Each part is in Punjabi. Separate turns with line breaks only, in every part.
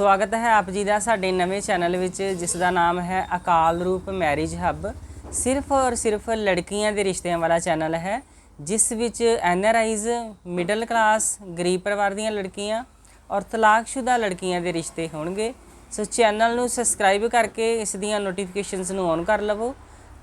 ਸਵਾਗਤ ਹੈ ਆਪ ਜੀ ਦਾ ਸਾਡੇ ਨਵੇਂ ਚੈਨਲ ਵਿੱਚ, ਜਿਸ ਦਾ ਨਾਮ ਹੈ ਅਕਾਲ ਰੂਪ ਮੈਰਿਜ ਹੱਬ। ਸਿਰਫ ਔਰ ਸਿਰਫ ਲੜਕੀਆਂ ਦੇ ਰਿਸ਼ਤਿਆਂ ਵਾਲਾ ਚੈਨਲ ਹੈ, ਜਿਸ ਵਿੱਚ N R I's middle class, ਗਰੀਬ ਪਰਿਵਾਰ ਦੀਆਂ ਲੜਕੀਆਂ ਔਰ ਤਲਾਕਸ਼ੁਦਾ ਲੜਕੀਆਂ ਦੇ ਰਿਸ਼ਤੇ ਹੋਣਗੇ। ਸੋ ਚੈਨਲ ਨੂੰ ਸਬਸਕ੍ਰਾਈਬ ਕਰਕੇ ਇਸ ਦੀਆਂ ਨੋਟੀਫਿਕੇਸ਼ਨਸ ਨੂੰ ਔਨ ਕਰ ਲਵੋ,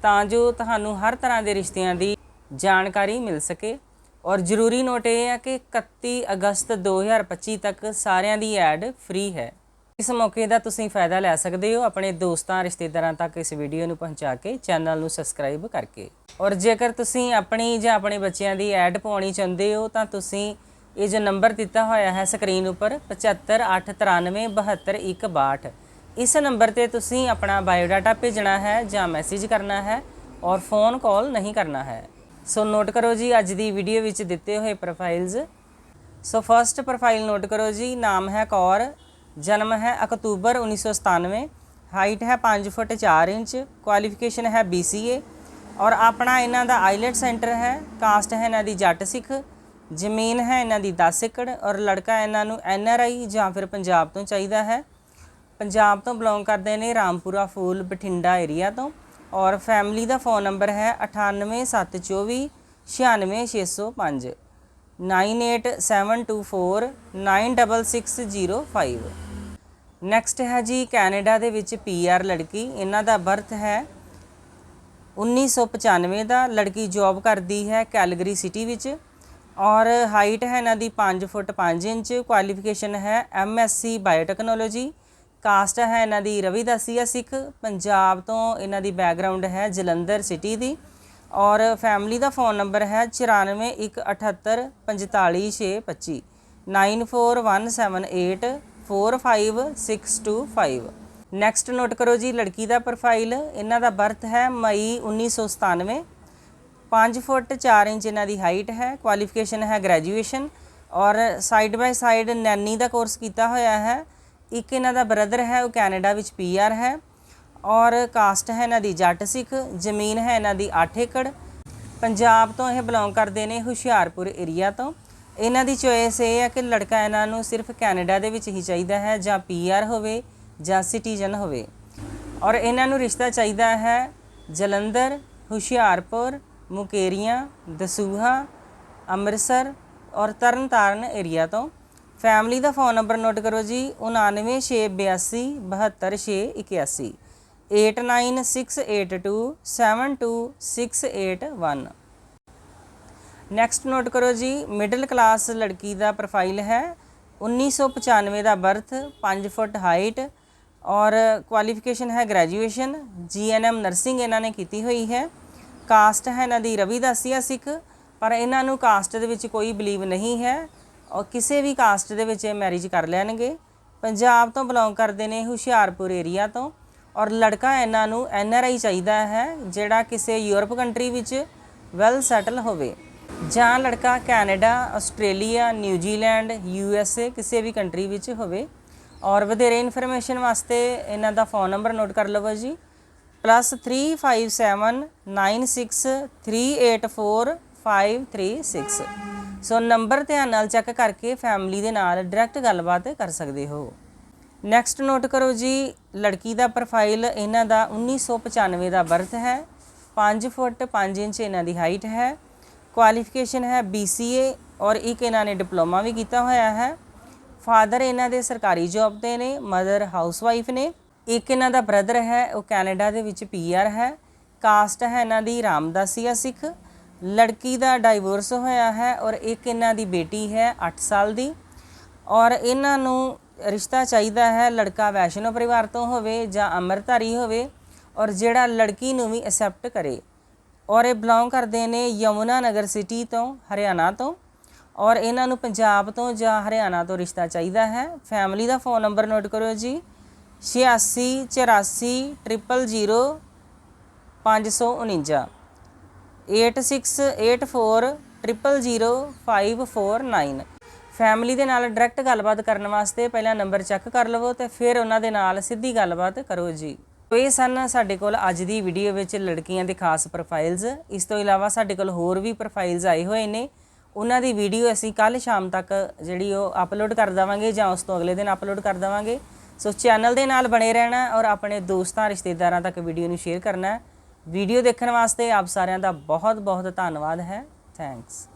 ਤਾਂ ਜੋ ਤੁਹਾਨੂੰ ਹਰ ਤਰ੍ਹਾਂ ਦੇ ਰਿਸ਼ਤਿਆਂ ਦੀ ਜਾਣਕਾਰੀ ਮਿਲ ਸਕੇ। ਔਰ ਜ਼ਰੂਰੀ ਨੋਟ ਇਹ ਹੈ ਕਿ 31 ਅਗਸਤ 2025 ਤੱਕ ਸਾਰਿਆਂ ਦੀ ਐਡ ਫ੍ਰੀ ਹੈ। ਇਸ ਮੌਕੇ ਦਾ ਤੁਸੀਂ ਫਾਇਦਾ ਲੈ ਸਕਦੇ ਹੋ ਆਪਣੇ ਦੋਸਤਾਂ, ਰਿਸ਼ਤੇਦਾਰਾਂ ਤੱਕ ਇਸ ਵੀਡੀਓ ਨੂੰ ਪਹੁੰਚਾ ਕੇ, ਚੈਨਲ ਨੂੰ ਸਬਸਕ੍ਰਾਈਬ ਕਰਕੇ। ਔਰ ਜੇਕਰ ਤੁਸੀਂ ਆਪਣੀ ਜਾਂ ਆਪਣੇ ਬੱਚਿਆਂ ਦੀ ਐਡ ਪਾਉਣੀ ਚਾਹੁੰਦੇ ਹੋ, ਤਾਂ ਤੁਸੀਂ ਇਹ ਜੋ ਨੰਬਰ ਦਿੱਤਾ ਹੋਇਆ ਹੈ ਸਕਰੀਨ ਉੱਪਰ 7589372162 ਇਸ ਨੰਬਰ ਤੇ ਤੁਸੀਂ ਆਪਣਾ ਬਾਇਓਡਾਟਾ ਭੇਜਣਾ ਹੈ ਜਾਂ ਮੈਸੇਜ ਕਰਨਾ ਹੈ ਔਰ ਫੋਨ ਕਾਲ ਨਹੀਂ ਕਰਨਾ ਹੈ। ਸੋ ਨੋਟ ਕਰੋ ਜੀ, ਅੱਜ ਦੀ ਵੀਡੀਓ ਵਿੱਚ ਦਿੱਤੇ ਹੋਏ profiles so first profile note ਕਰੋ ਜੀ, ਨਾਮ ਹੈ ਕੌਰ। ਜਨਮ ਹੈ ਅਕਤੂਬਰ 1997 ਹਾਈਟ ਹੈ 5 ਫੁੱਟ 4 ਇੰਚ ਕੁਆਲੀਫਿਕੇਸ਼ਨ ਹੈ BCA ਔਰ ਆਪਣਾ ਇਹਨਾਂ ਦਾ ਆਈਲੈਟ ਸੈਂਟਰ ਹੈ ਕਾਸਟ ਹੈ ਇਹਨਾਂ ਦੀ ਜੱਟ ਸਿੱਖ ਜ਼ਮੀਨ ਹੈ ਇਹਨਾਂ ਦੀ 10 ਏਕੜ ਔਰ ਲੜਕਾ ਇਹਨਾਂ ਨੂੰ NRI ਜਾਂ ਫਿਰ ਪੰਜਾਬ ਤੋਂ ਚਾਹੀਦਾ ਹੈ ਪੰਜਾਬ ਤੋਂ ਬਿਲੋਂਗ ਕਰਦੇ ਨੇ ਰਾਮਪੁਰਾ ਫੂਲ ਬਠਿੰਡਾ ਏਰੀਆ ਤੋਂ ਔਰ ਫੈਮਿਲੀ ਦਾ ਫੋਨ ਨੰਬਰ ਹੈ 98724 96605 98724 966005 ਨੈਕਸਟ ਹੈ ਜੀ ਕੈਨੇਡਾ ਦੇ ਵਿੱਚ ਪੀਆਰ ਲੜਕੀ, ਇਹਨਾਂ ਦਾ ਬਰਥ ਹੈ 1995 ਦਾ, ਲੜਕੀ ਜੌਬ ਕਰਦੀ ਹੈ ਕੈਲਗਰੀ ਸਿਟੀ ਵਿੱਚ ਔਰ ਹਾਈਟ ਹੈ ਇਹਨਾਂ ਦੀ 5 ਫੁੱਟ 5 ਇੰਚ ਕੁਆਲੀਫਿਕੇਸ਼ਨ ਹੈ ਐਮਐਸਸੀ ਬਾਇਓਟੈਕਨੋਲੋਜੀ ਕਾਸਟ ਹੈ ਇਹਨਾਂ ਦੀ ਰਵਿਦਾਸੀਆ ਸਿੱਖ, ਪੰਜਾਬ ਤੋਂ ਇਹਨਾਂ ਦੀ ਬੈਕਗ੍ਰਾਉਂਡ ਹੈ ਜਲੰਧਰ ਸਿਟੀ ਦੀ ਔਰ ਫੈਮਿਲੀ ਦਾ ਫੋਨ ਨੰਬਰ ਹੈ 9418845625 9417845625 ਨੈਕਸਟ ਨੋਟ ਕਰੋ ਜੀ, ਲੜਕੀ ਦਾ ਪ੍ਰੋਫਾਈਲ ਇਹਨਾਂ ਦਾ ਬਰਥ ਹੈ ਮਈ 1997 5 ਫੁੱਟ 4 ਇੰਚ ਇਹਨਾਂ ਦੀ ਹਾਈਟ ਹੈ ਕੁਆਲੀਫਿਕੇਸ਼ਨ ਹੈ ਗ੍ਰੈਜੂਏਸ਼ਨ ਔਰ ਸਾਈਡ ਬਾਈ ਸਾਈਡ ਨੈਨੀ ਦਾ ਕੋਰਸ ਕੀਤਾ ਹੋਇਆ ਹੈ। ਇੱਕ ਇਹਨਾਂ ਦਾ ਬ੍ਰਦਰ ਹੈ, ਉਹ ਕੈਨੇਡਾ ਵਿੱਚ ਪੀਆਰ ਹੈ ਔਰ ਕਾਸਟ ਹੈ ਇਹਨਾਂ ਦੀ ਜੱਟ ਸਿੱਖ, ਜ਼ਮੀਨ ਹੈ ਇਹਨਾਂ ਦੀ 8 ਏਕੜ। ਪੰਜਾਬ ਤੋਂ ਇਹ ਬਿਲੋਂਗ ਕਰਦੇ ਨੇ ਹੁਸ਼ਿਆਰਪੁਰ ਏਰੀਆ ਤੋਂ। ਇਹਨਾਂ ਦੀ ਚੋਇਸ ਇਹ ਹੈ ਕਿ ਲੜਕਾ ਇਹਨਾਂ ਨੂੰ ਸਿਰਫ ਕੈਨੇਡਾ ਦੇ ਵਿੱਚ ਹੀ ਚਾਹੀਦਾ ਹੈ ਜਾਂ ਪੀਆਰ ਹੋਵੇ ਜਾਂ ਸਿਟੀਜ਼ਨ ਹੋਵੇ। ਔਰ ਇਹਨਾਂ ਨੂੰ ਰਿਸ਼ਤਾ ਚਾਹੀਦਾ ਹੈ ਜਲੰਧਰ, ਹੁਸ਼ਿਆਰਪੁਰ, ਮੁਕੇਰੀਆਂ, ਦਸੂਹਾ, ਅੰਮ੍ਰਿਤਸਰ ਔਰ ਤਰਨਤਾਰਨ ਏਰੀਆ ਤੋਂ। ਫੈਮਿਲੀ ਦਾ ਫੋਨ ਨੰਬਰ ਨੋਟ ਕਰੋ ਜੀ 99682 72681 8968272681 ਨੈਕਸਟ ਨੋਟ ਕਰੋ ਜੀ ਮਿਡਲ ਕਲਾਸ ਲੜਕੀ ਦਾ ਪ੍ਰੋਫਾਈਲ ਹੈ। 1995 ਦਾ ਬਰਥ 5 ਫੁੱਟ ਹਾਈਟ ਔਰ ਕੁਆਲੀਫਿਕੇਸ਼ਨ ਹੈ ਗ੍ਰੈਜੂਏਸ਼ਨ ਜੀਐਨਐਮ ਨਰਸਿੰਗ ਇਹਨਾਂ ਨੇ ਕੀਤੀ ਹੋਈ ਹੈ। ਕਾਸਟ ਹੈ ਇਹਨਾਂ ਦੀ ਰਵਿਦਾਸੀਆ ਸਿੱਖ, ਪਰ ਇਹਨਾਂ ਨੂੰ ਕਾਸਟ ਦੇ ਵਿੱਚ ਕੋਈ ਬਲੀਵ ਨਹੀਂ ਹੈ। ਔਰ ਕਿਸੇ ਵੀ ਕਾਸਟ ਦੇ ਵਿੱਚ ਇਹ ਮੈਰਿਜ ਕਰ ਲੈਣਗੇ। ਪੰਜਾਬ ਤੋਂ ਬਿਲੋਂਗ ਕਰਦੇ ਨੇ ਹੁਸ਼ਿਆਰਪੁਰ ਏਰੀਆ ਤੋਂ। ਔਰ ਲੜਕਾ ਇਹਨਾਂ ਨੂੰ ਐਨ ਆਰ ਆਈ ਚਾਹੀਦਾ ਹੈ, ਜਿਹੜਾ ਕਿਸੇ ਯੂਰਪ ਕੰਟਰੀ ਵਿੱਚ ਵੈਲ ਸੈਟਲ ਹੋਵੇ। ਜਾਂ ਲੜਕਾ Canada, Australia, New Zealand, U S A, ਕਿਸੇ ਵੀ ਕੰਟਰੀ ਵਿੱਚ ਹੋਵੇ। ਔਰ ਵਧੇਰੇ ਇਨਫੋਰਮੇਸ਼ਨ ਵਾਸਤੇ ਇਹਨਾਂ ਦਾ ਫੋਨ ਨੰਬਰ ਨੋਟ ਕਰ ਲਵੋ ਜੀ। +357996384536 ਸੋ ਨੰਬਰ ਧਿਆਨ ਨਾਲ ਚੈੱਕ ਕਰਕੇ ਫੈਮਿਲੀ ਦੇ ਨਾਲ ਡਾਇਰੈਕਟ ਗੱਲਬਾਤ ਕਰ ਸਕਦੇ ਹੋ। ਨੈਕਸਟ ਨੋਟ ਕਰੋ ਜੀ, ਲੜਕੀ ਦਾ ਪ੍ਰੋਫਾਈਲ ਇਹਨਾਂ ਦਾ 1995 ਦਾ ਬਰਥ ਹੈ। 5 ਫੁੱਟ 5 ਇੰਚ ਇਹਨਾਂ ਦੀ ਹਾਈਟ ਹੈ। ਕੁਆਲੀਫਿਕੇਸ਼ਨ ਹੈ BCA ਔਰ ਇੱਕ ਇਹਨਾਂ ਨੇ ਡਿਪਲੋਮਾ ਵੀ ਕੀਤਾ ਹੋਇਆ ਹੈ। ਫਾਦਰ ਇਹਨਾਂ ਦੇ ਸਰਕਾਰੀ ਜੌਬ ਤੇ ਨੇ, ਮਦਰ ਹਾਊਸਵਾਈਫ ਨੇ। ਇੱਕ ਇਹਨਾਂ ਦਾ ਬ੍ਰਦਰ ਹੈ, ਉਹ ਕੈਨੇਡਾ ਦੇ ਵਿੱਚ ਪੀਆਰ ਹੈ। ਕਾਸਟ ਹੈ ਇਹਨਾਂ ਦੀ ਰਾਮਦਾਸੀਆ ਸਿੱਖ। ਲੜਕੀ ਦਾ ਡਾਈਵੋਰਸ ਹੋਇਆ ਹੈ ਔਰ ਇੱਕ ਇਹਨਾਂ ਦੀ ਬੇਟੀ ਹੈ 8 ਸਾਲ ਦੀ। ਔਰ ਇਹਨਾਂ ਨੂੰ ਰਿਸ਼ਤਾ ਚਾਹੀਦਾ ਹੈ ਲੜਕਾ ਵੈਸ਼ਨੋ ਪਰਿਵਾਰ ਤੋਂ ਹੋਵੇ ਜਾਂ ਅੰਮ੍ਰਿਤਧਾਰੀ ਹੋਵੇ ਔਰ ਜਿਹੜਾ ਲੜਕੀ ਨੂੰ ਵੀ ਐਕਸੈਪਟ ਕਰੇ। ਔਰ ਇਹ ਬਿਲੋਂਗ ਕਰਦੇ ਨੇ ਯਮੁਨਾ ਨਗਰ ਸਿਟੀ ਤੋਂ, ਹਰਿਆਣਾ ਤੋਂ। ਔਰ ਇਹਨਾਂ ਨੂੰ ਪੰਜਾਬ ਤੋਂ ਜਾਂ ਹਰਿਆਣਾ ਤੋਂ ਰਿਸ਼ਤਾ ਚਾਹੀਦਾ ਹੈ। ਫੈਮਿਲੀ ਦਾ ਫੋਨ ਨੰਬਰ ਨੋਟ ਕਰੋ ਜੀ। 86 84 000 549 8684000549 ਫੈਮਿਲੀ ਦੇ ਨਾਲ ਡਾਇਰੈਕਟ ਗੱਲਬਾਤ ਕਰਨ ਵਾਸਤੇ ਪਹਿਲਾਂ ਨੰਬਰ ਚੈੱਕ ਕਰ ਲਵੋ ਤੇ ਫਿਰ ਉਹਨਾਂ ਦੇ ਨਾਲ ਸਿੱਧੀ ਗੱਲਬਾਤ ਕਰੋ ਜੀ। ਇਹ ਸਨ ਸਾਡੇ ਕੋਲ ਅੱਜ ਦੀ ਵੀਡੀਓ ਵਿੱਚ ਲੜਕੀਆਂ ਦੇ ਖਾਸ ਪ੍ਰੋਫਾਈਲਸ ਇਸ ਤੋਂ ਇਲਾਵਾ ਸਾਡੇ ਕੋਲ ਹੋਰ ਵੀ ਪ੍ਰੋਫਾਈਲਸ ਆਏ ਹੋਏ ਨੇ। ਉਹਨਾਂ ਦੀ ਵੀਡੀਓ ਅਸੀਂ ਕੱਲ ਸ਼ਾਮ ਤੱਕ ਜਿਹੜੀ ਉਹ ਅਪਲੋਡ ਕਰ ਦਵਾਂਗੇ ਜਾਂ ਉਸ ਤੋਂ ਅਗਲੇ ਦਿਨ ਅਪਲੋਡ ਕਰ ਦਵਾਂਗੇ। ਸੋ ਚੈਨਲ ਦੇ ਨਾਲ ਬਣੇ ਰਹਿਣਾ ਔਰ ਆਪਣੇ ਦੋਸਤਾਂ, ਰਿਸ਼ਤੇਦਾਰਾਂ ਤੱਕ ਵੀਡੀਓ ਨੂੰ ਸ਼ੇਅਰ ਕਰਨਾ। ਵੀਡੀਓ ਦੇਖਣ ਵਾਸਤੇ ਆਪ ਸਾਰਿਆਂ ਦਾ ਬਹੁਤ ਬਹੁਤ ਧੰਨਵਾਦ ਹੈ। ਥੈਂਕਸ